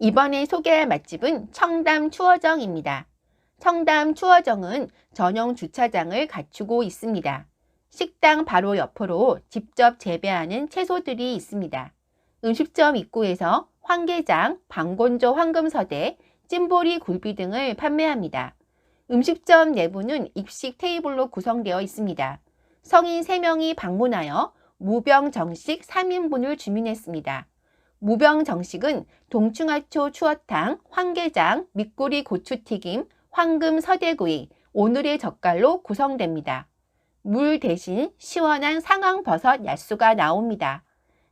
이번에 소개할 맛집은 청담 추어정입니다. 청담 추어정은 전용 주차장을 갖추고 있습니다. 식당 바로 옆으로 직접 재배하는 채소들이 있습니다. 음식점 입구에서 황게장, 방건조 황금서대, 찜보리 굴비 등을 판매합니다. 음식점 내부는 입식 테이블로 구성되어 있습니다. 성인 3명이 방문하여 무병 정식 3인분을 주문했습니다. 무병 정식은 동충하초 추어탕, 황게장, 밑꼬리 고추튀김, 황금 서대구이, 오늘의 젓갈로 구성됩니다. 물 대신 시원한 상황버섯 야수가 나옵니다.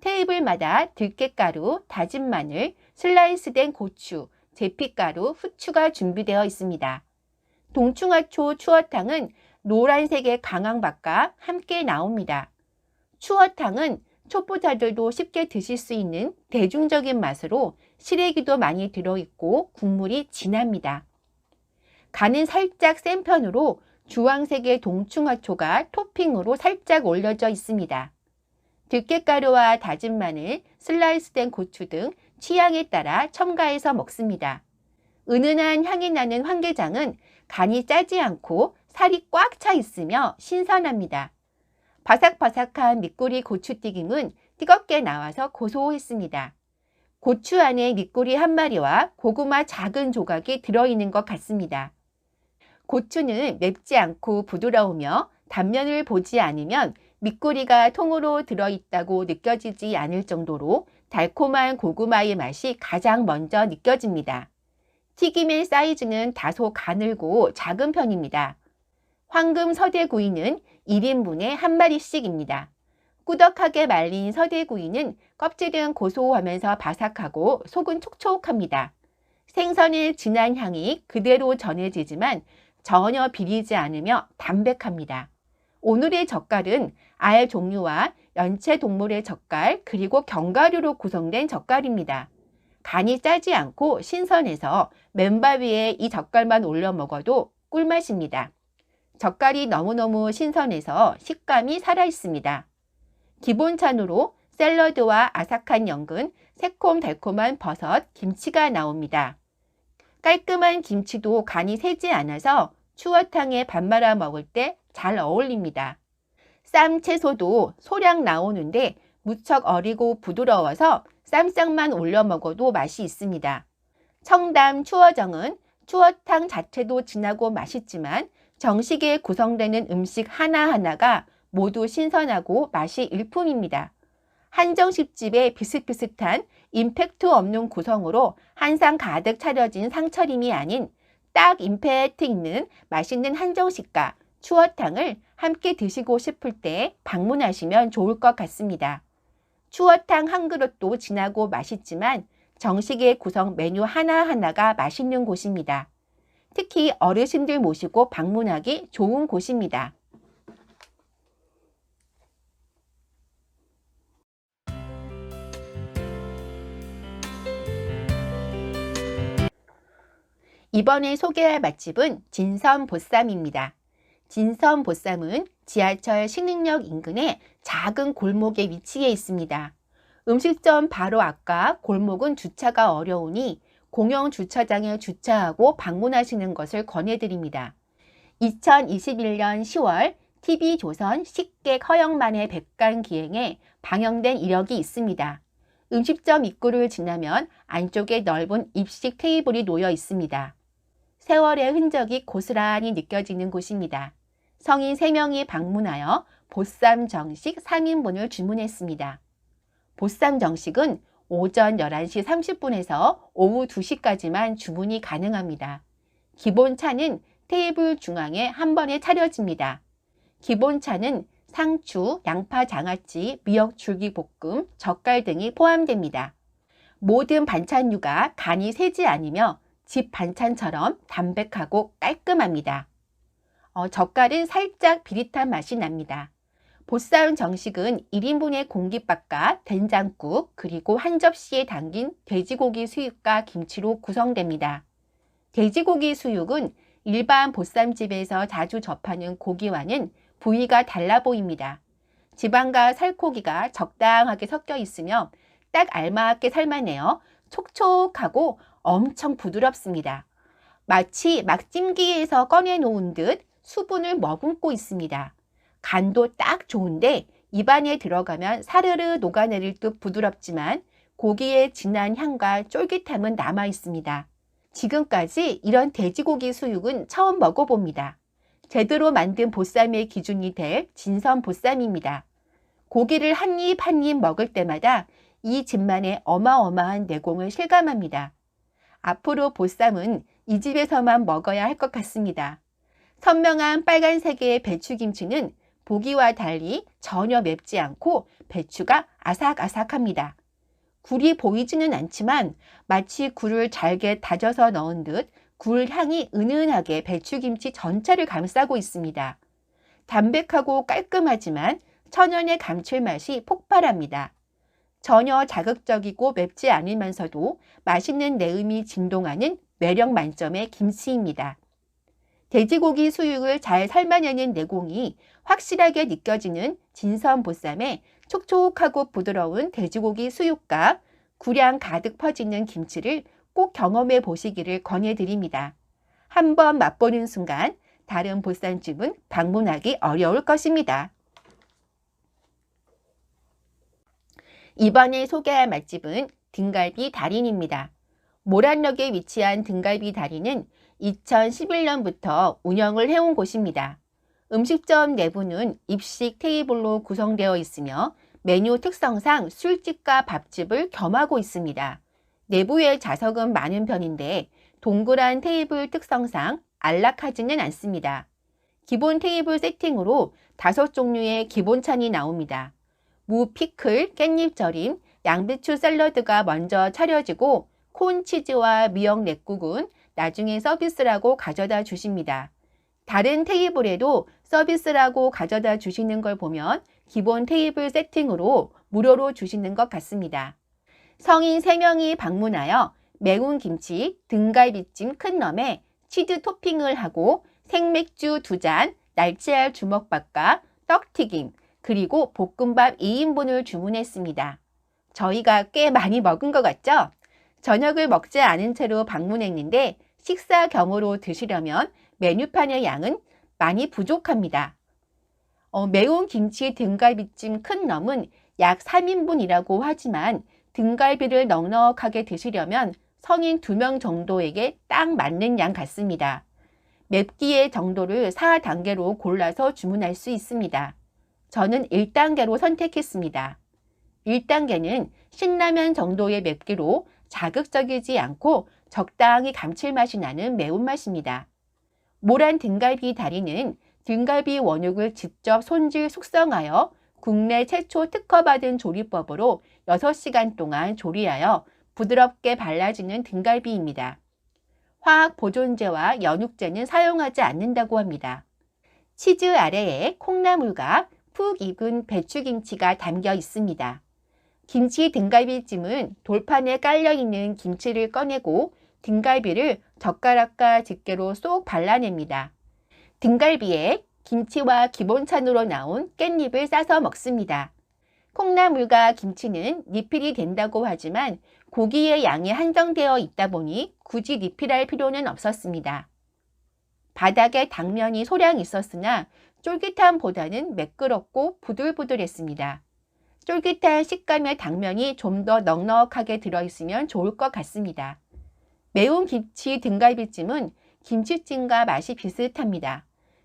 테이블마다 들깨가루, 다진 마늘, 슬라이스된 고추, 제피가루, 후추가 준비되어 있습니다. 동충하초 추어탕은 노란색의 강황밥과 함께 나옵니다. 추어탕은 초보자들도 쉽게 드실 수 있는 대중적인 맛으로 시래기도 많이 들어있고 국물이 진합니다. 간은 살짝 센 편으로 주황색의 동충하초가 토핑으로 살짝 올려져 있습니다. 들깨가루와 다진 마늘, 슬라이스된 고추 등 취향에 따라 첨가해서 먹습니다. 은은한 향이 나는 황게장은 간이 짜지 않고 살이 꽉 차 있으며 신선합니다. 바삭바삭한 밑꼬리 고추 튀김은 뜨겁게 나와서 고소했습니다. 고추 안에 밑꼬리 한 마리와 고구마 작은 조각이 들어있는 것 같습니다. 고추는 맵지 않고 부드러우며 단면을 보지 않으면 밑꼬리가 통으로 들어있다고 느껴지지 않을 정도로 달콤한 고구마의 맛이 가장 먼저 느껴집니다. 튀김의 사이즈는 다소 가늘고 작은 편입니다. 황금 서대구이는 1인분에 한 마리씩입니다. 꾸덕하게 말린 서대구이는 껍질은 고소하면서 바삭하고 속은 촉촉합니다. 생선의 진한 향이 그대로 전해지지만 전혀 비리지 않으며 담백합니다. 오늘의 젓갈은 알 종류와 연체 동물의 젓갈 그리고 견과류로 구성된 젓갈입니다. 간이 짜지 않고 신선해서 맨밥 위에 이 젓갈만 올려 먹어도 꿀맛입니다. 젓갈이 너무너무 신선해서 식감이 살아있습니다. 기본찬으로 샐러드와 아삭한 연근, 새콤달콤한 버섯, 김치가 나옵니다. 깔끔한 김치도 간이 세지 않아서 추어탕에 밥 말아 먹을 때 잘 어울립니다. 쌈 채소도 소량 나오는데 무척 어리고 부드러워서 쌈장만 올려 먹어도 맛이 있습니다. 청담 추어정은 추어탕 자체도 진하고 맛있지만 정식에 구성되는 음식 하나하나가 모두 신선하고 맛이 일품입니다. 한정식집의 비슷비슷한 임팩트 없는 구성으로 한상 가득 차려진 상차림이 아닌 딱 임팩트 있는 맛있는 한정식과 추어탕을 함께 드시고 싶을 때 방문하시면 좋을 것 같습니다. 추어탕 한 그릇도 진하고 맛있지만 정식의 구성 메뉴 하나하나가 맛있는 곳입니다. 특히 어르신들 모시고 방문하기 좋은 곳입니다. 이번에 소개할 맛집은 진선 보쌈입니다. 진선 보쌈은 지하철 신흥역 인근의 작은 골목에 위치해 있습니다. 음식점 바로 앞과 골목은 주차가 어려우니 공영 주차장에 주차하고 방문하시는 것을 권해드립니다. 2021년 10월 TV조선 식객 허영만의 백간 기행에 방영된 이력이 있습니다. 음식점 입구를 지나면 안쪽에 넓은 입식 테이블이 놓여 있습니다. 세월의 흔적이 고스란히 느껴지는 곳입니다. 성인 3명이 방문하여 보쌈 정식 3인분을 주문했습니다. 보쌈 정식은 오전 11시 30분에서 오후 2시까지만 주문이 가능합니다. 기본 차는 테이블 중앙에 한 번에 차려집니다. 기본 차는 상추, 양파 장아찌, 미역 줄기 볶음, 젓갈 등이 포함됩니다. 모든 반찬류가 간이 세지 않으며 집 반찬처럼 담백하고 깔끔합니다. 어, 젓갈은 살짝 비릿한 맛이 납니다. 보쌈 정식은 1인분의 공깃밥과 된장국 그리고 한 접시에 담긴 돼지고기 수육과 김치로 구성됩니다. 돼지고기 수육은 일반 보쌈집에서 자주 접하는 고기와는 부위가 달라 보입니다. 지방과 살코기가 적당하게 섞여 있으며 딱 알맞게 삶아내어 촉촉하고 엄청 부드럽습니다. 마치 막찜기에서 꺼내놓은 듯 수분을 머금고 있습니다. 간도 딱 좋은데 입안에 들어가면 사르르 녹아내릴 듯 부드럽지만 고기의 진한 향과 쫄깃함은 남아 있습니다. 지금까지 이런 돼지고기 수육은 처음 먹어봅니다. 제대로 만든 보쌈의 기준이 될 진선 보쌈입니다. 고기를 한 입 한 입 먹을 때마다 이 집만의 어마어마한 내공을 실감합니다. 앞으로 보쌈은 이 집에서만 먹어야 할 것 같습니다. 선명한 빨간색의 배추김치는 보기와 달리 전혀 맵지 않고 배추가 아삭아삭합니다. 굴이 보이지는 않지만 마치 굴을 잘게 다져서 넣은 듯 굴 향이 은은하게 배추김치 전체를 감싸고 있습니다. 담백하고 깔끔하지만 천연의 감칠맛이 폭발합니다. 전혀 자극적이고 맵지 않으면서도 맛있는 내음이 진동하는 매력 만점의 김치입니다. 돼지고기 수육을 잘 삶아내는 내공이 확실하게 느껴지는 진선 보쌈에 촉촉하고 부드러운 돼지고기 수육과 구량 가득 퍼지는 김치를 꼭 경험해 보시기를 권해드립니다. 한번 맛보는 순간 다른 보쌈집은 방문하기 어려울 것입니다. 이번에 소개할 맛집은 등갈비 달인입니다. 모란역에 위치한 등갈비 달인은 2011년부터 운영을 해온 곳입니다. 음식점 내부는 입식 테이블로 구성되어 있으며 메뉴 특성상 술집과 밥집을 겸하고 있습니다. 내부의 좌석은 많은 편인데 동그란 테이블 특성상 안락하지는 않습니다. 기본 테이블 세팅으로 다섯 종류의 기본찬이 나옵니다. 무 피클, 깻잎 절임, 양배추 샐러드가 먼저 차려지고 콘 치즈와 미역 넷국은 나중에 서비스라고 가져다 주십니다. 다른 테이블에도 서비스라고 가져다 주시는 걸 보면 기본 테이블 세팅으로 무료로 주시는 것 같습니다. 성인 3명이 방문하여 매운 김치, 등갈비찜 큰 놈에 치즈 토핑을 하고 생맥주 2잔, 날치알 주먹밥과 떡튀김, 그리고 볶음밥 2인분을 주문했습니다. 저희가 꽤 많이 먹은 것 같죠? 저녁을 먹지 않은 채로 방문했는데 식사 겸으로 드시려면 메뉴판의 양은 많이 부족합니다. 어, 매운 김치 등갈비찜 큰 놈은 약 3인분이라고 하지만 등갈비를 넉넉하게 드시려면 성인 2명 정도에게 딱 맞는 양 같습니다. 맵기의 정도를 4단계로 골라서 주문할 수 있습니다. 저는 1단계로 선택했습니다. 1단계는 신라면 정도의 맵기로 자극적이지 않고 적당히 감칠맛이 나는 매운맛입니다. 모란 등갈비 다리는 등갈비 원육을 직접 손질 숙성하여 국내 최초 특허받은 조리법으로 6시간 동안 조리하여 부드럽게 발라지는 등갈비입니다. 화학 보존제와 연육제는 사용하지 않는다고 합니다. 치즈 아래에 콩나물과 푹 익은 배추김치가 담겨 있습니다. 김치 등갈비찜은 돌판에 깔려있는 김치를 꺼내고 등갈비를 젓가락과 집게로 쏙 발라냅니다. 등갈비에 김치와 기본찬으로 나온 깻잎을 싸서 먹습니다. 콩나물과 김치는 리필이 된다고 하지만 고기의 양이 한정되어 있다 보니 굳이 리필할 필요는 없었습니다. 바닥에 당면이 소량 있었으나 쫄깃함보다는 매끄럽고 부들부들했습니다. 쫄깃한 식감의 당면이 좀 더 넉넉하게 들어있으면 좋을 것 같습니다. 매운 김치 등갈비찜은 김치찜과 맛이 비슷합니다.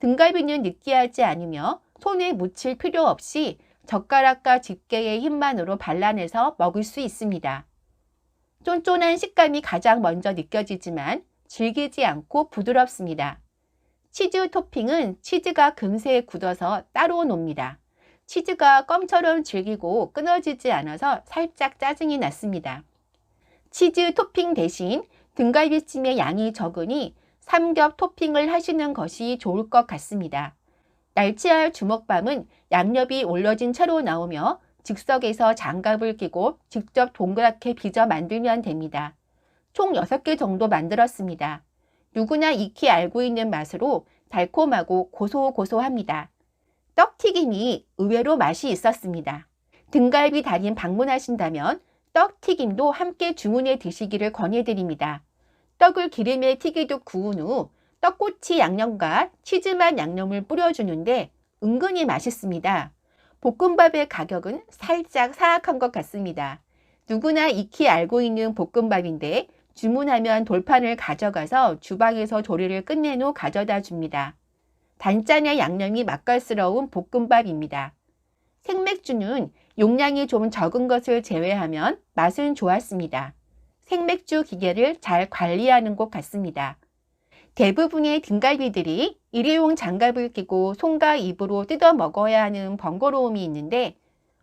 등갈비는 느끼하지 않으며 손에 묻힐 필요 없이 젓가락과 집게의 힘만으로 발라내서 먹을 수 있습니다. 쫀쫀한 식감이 가장 먼저 느껴지지만 질기지 않고 부드럽습니다. 치즈 토핑은 치즈가 금세 굳어서 따로 놉니다. 치즈가 껌처럼 질기고 끊어지지 않아서 살짝 짜증이 났습니다. 치즈 토핑 대신 등갈비찜의 양이 적으니 삼겹 토핑을 하시는 것이 좋을 것 같습니다. 날치알 주먹밥은 양념이 올려진 채로 나오며 즉석에서 장갑을 끼고 직접 동그랗게 빚어 만들면 됩니다. 총 6개 정도 만들었습니다. 누구나 익히 알고 있는 맛으로 달콤하고 고소고소합니다. 떡튀김이 의외로 맛이 있었습니다. 등갈비 달인 방문하신다면 떡 튀김도 함께 주문해 드시기를 권해드립니다. 떡을 기름에 튀기듯 구운 후 떡꼬치 양념과 치즈맛 양념을 뿌려주는데 은근히 맛있습니다. 볶음밥의 가격은 살짝 사악한 것 같습니다. 누구나 익히 알고 있는 볶음밥인데 주문하면 돌판을 가져가서 주방에서 조리를 끝낸 후 가져다 줍니다. 단짠의 양념이 맛깔스러운 볶음밥입니다. 생맥주는 용량이 좀 적은 것을 제외하면 맛은 좋았습니다. 생맥주 기계를 잘 관리하는 것 같습니다. 대부분의 등갈비들이 일회용 장갑을 끼고 손과 입으로 뜯어 먹어야 하는 번거로움이 있는데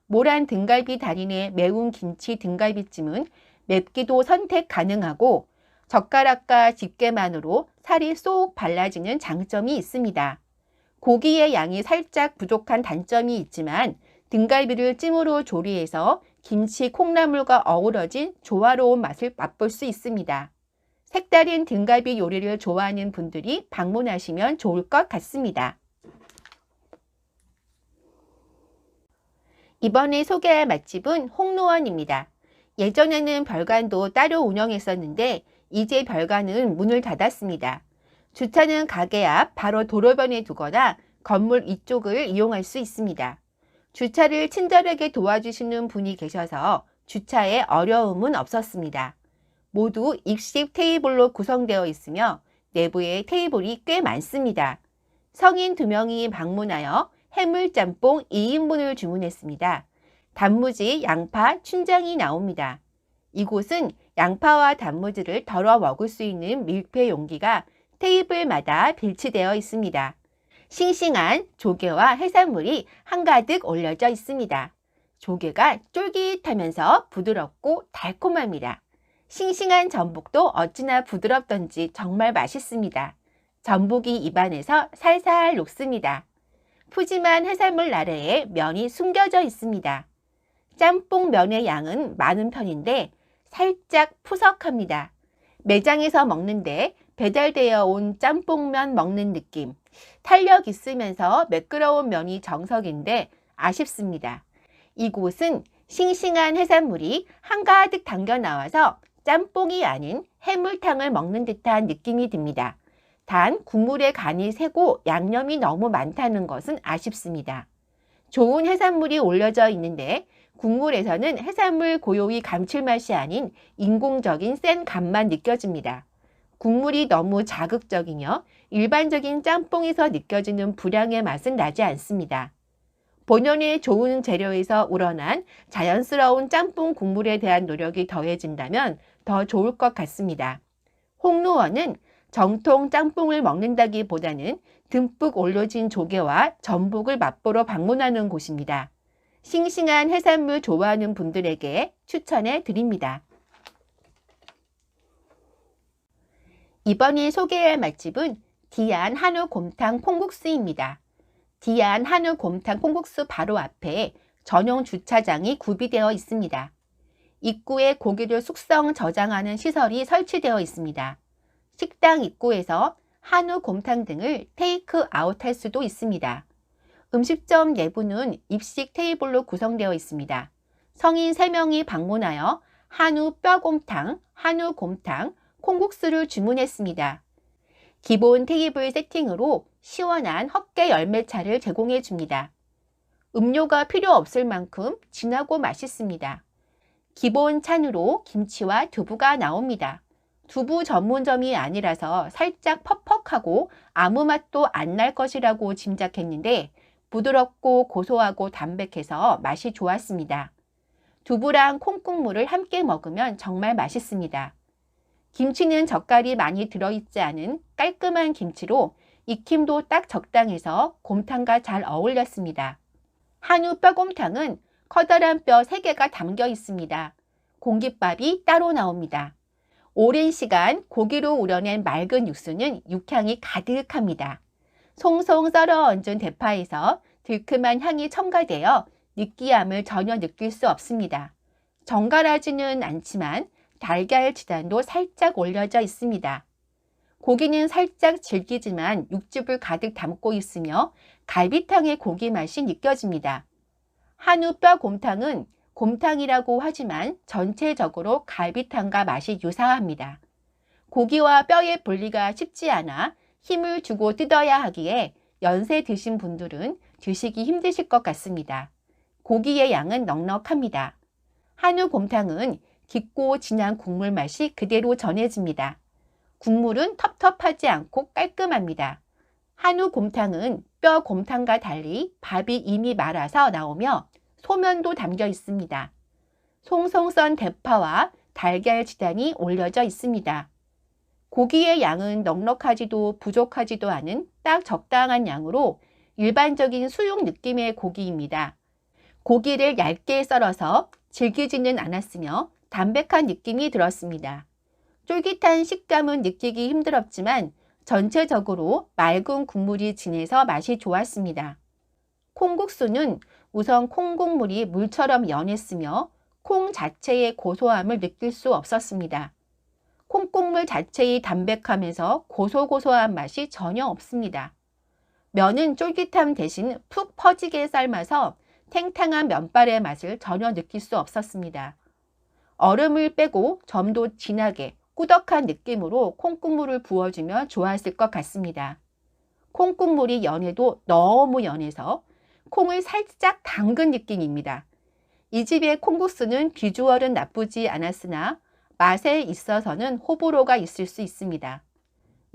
모란 등갈비 달인의 매운 김치 등갈비찜은 맵기도 선택 가능하고 젓가락과 집게만으로 살이 쏙 발라지는 장점이 있습니다. 고기의 양이 살짝 부족한 단점이 있지만 등갈비를 찜으로 조리해서 김치 콩나물과 어우러진 조화로운 맛을 맛볼 수 있습니다. 색다른 등갈비 요리를 좋아하는 분들이 방문하시면 좋을 것 같습니다. 이번에 소개할 맛집은 홍로원입니다. 예전에는 별관도 따로 운영했었는데 이제 별관은 문을 닫았습니다. 주차는 가게 앞 바로 도로변에 두거나 건물 이쪽을 이용할 수 있습니다. 주차를 친절하게 도와주시는 분이 계셔서 주차에 어려움은 없었습니다. 모두 입식 테이블로 구성되어 있으며 내부에 테이블이 꽤 많습니다. 성인 두 명이 방문하여 해물짬뽕 2인분을 주문했습니다. 단무지, 양파, 춘장이 나옵니다. 이곳은 양파와 단무지를 덜어 먹을 수 있는 밀폐 용기가 테이블마다 배치되어 있습니다. 싱싱한 조개와 해산물이 한가득 올려져 있습니다. 조개가 쫄깃하면서 부드럽고 달콤합니다. 싱싱한 전복도 어찌나 부드럽던지 정말 맛있습니다. 전복이 입안에서 살살 녹습니다. 푸짐한 해산물 아래에 면이 숨겨져 있습니다. 짬뽕 면의 양은 많은 편인데 살짝 푸석합니다. 매장에서 먹는데 배달되어 온 짬뽕면 먹는 느낌. 탄력 있으면서 매끄러운 면이 정석인데 아쉽습니다. 이곳은 싱싱한 해산물이 한가득 담겨 나와서 짬뽕이 아닌 해물탕을 먹는 듯한 느낌이 듭니다. 단 국물의 간이 세고 양념이 너무 많다는 것은 아쉽습니다. 좋은 해산물이 올려져 있는데 국물에서는 해산물 고유의 감칠맛이 아닌 인공적인 센 간만 느껴집니다. 국물이 너무 자극적이며 일반적인 짬뽕에서 느껴지는 불향의 맛은 나지 않습니다. 본연의 좋은 재료에서 우러난 자연스러운 짬뽕 국물에 대한 노력이 더해진다면 더 좋을 것 같습니다. 홍루원은 정통 짬뽕을 먹는다기보다는 듬뿍 올려진 조개와 전복을 맛보러 방문하는 곳입니다. 싱싱한 해산물 좋아하는 분들에게 추천해 드립니다. 이번에 소개할 맛집은 디안 한우 곰탕 콩국수입니다. 디안 한우 곰탕 콩국수 바로 앞에 전용 주차장이 구비되어 있습니다. 입구에 고기를 숙성 저장하는 시설이 설치되어 있습니다. 식당 입구에서 한우 곰탕 등을 테이크 아웃할 수도 있습니다. 음식점 내부는 입식 테이블로 구성되어 있습니다. 성인 3명이 방문하여 한우 뼈곰탕, 한우 곰탕, 콩국수를 주문했습니다. 기본 테이블 세팅으로 시원한 헛개 열매차를 제공해 줍니다. 음료가 필요 없을 만큼 진하고 맛있습니다. 기본 찬으로 김치와 두부가 나옵니다. 두부 전문점이 아니라서 살짝 퍽퍽하고 아무 맛도 안 날 것이라고 짐작했는데 부드럽고 고소하고 담백해서 맛이 좋았습니다. 두부랑 콩국물을 함께 먹으면 정말 맛있습니다. 김치는 젓갈이 많이 들어있지 않은 깔끔한 김치로 익힘도 딱 적당해서 곰탕과 잘 어울렸습니다. 한우 뼈곰탕은 커다란 뼈 3개가 담겨 있습니다. 공깃밥이 따로 나옵니다. 오랜 시간 고기로 우려낸 맑은 육수는 육향이 가득합니다. 송송 썰어 얹은 대파에서 들큼한 향이 첨가되어 느끼함을 전혀 느낄 수 없습니다. 정갈하지는 않지만 달걀 지단도 살짝 올려져 있습니다. 고기는 살짝 질기지만 육즙을 가득 담고 있으며 갈비탕의 고기 맛이 느껴집니다. 한우 뼈 곰탕은 곰탕이라고 하지만 전체적으로 갈비탕과 맛이 유사합니다. 고기와 뼈의 분리가 쉽지 않아 힘을 주고 뜯어야 하기에 연세 드신 분들은 드시기 힘드실 것 같습니다. 고기의 양은 넉넉합니다. 한우 곰탕은 깊고 진한 국물 맛이 그대로 전해집니다. 국물은 텁텁하지 않고 깔끔합니다. 한우 곰탕은 뼈 곰탕과 달리 밥이 이미 말아서 나오며 소면도 담겨 있습니다. 송송 썬 대파와 달걀 지단이 올려져 있습니다. 고기의 양은 넉넉하지도 부족하지도 않은 딱 적당한 양으로 일반적인 수육 느낌의 고기입니다. 고기를 얇게 썰어서 질기지는 않았으며 담백한 느낌이 들었습니다. 쫄깃한 식감은 느끼기 힘들었지만 전체적으로 맑은 국물이 진해서 맛이 좋았습니다. 콩국수는 우선 콩국물이 물처럼 연했으며 콩 자체의 고소함을 느낄 수 없었습니다. 콩국물 자체의 담백하면서 고소고소한 맛이 전혀 없습니다. 면은 쫄깃함 대신 푹 퍼지게 삶아서 탱탱한 면발의 맛을 전혀 느낄 수 없었습니다. 얼음을 빼고 점도 진하게 꾸덕한 느낌으로 콩국물을 부어주면 좋았을 것 같습니다. 콩국물이 연해도 너무 연해서 콩을 살짝 담근 느낌입니다. 이 집의 콩국수는 비주얼은 나쁘지 않았으나 맛에 있어서는 호불호가 있을 수 있습니다.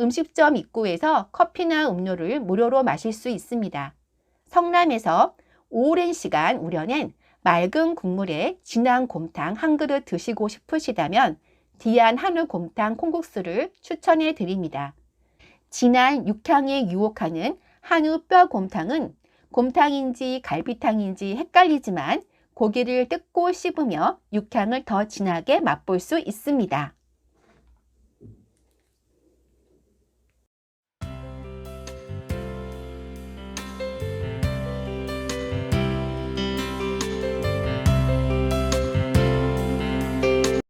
음식점 입구에서 커피나 음료를 무료로 마실 수 있습니다. 성남에서 오랜 시간 우려낸 맑은 국물에 진한 곰탕 한 그릇 드시고 싶으시다면 디안 한우 곰탕 콩국수를 추천해 드립니다. 진한 육향에 유혹하는 한우 뼈 곰탕은 곰탕인지 갈비탕인지 헷갈리지만 고기를 뜯고 씹으며 육향을 더 진하게 맛볼 수 있습니다.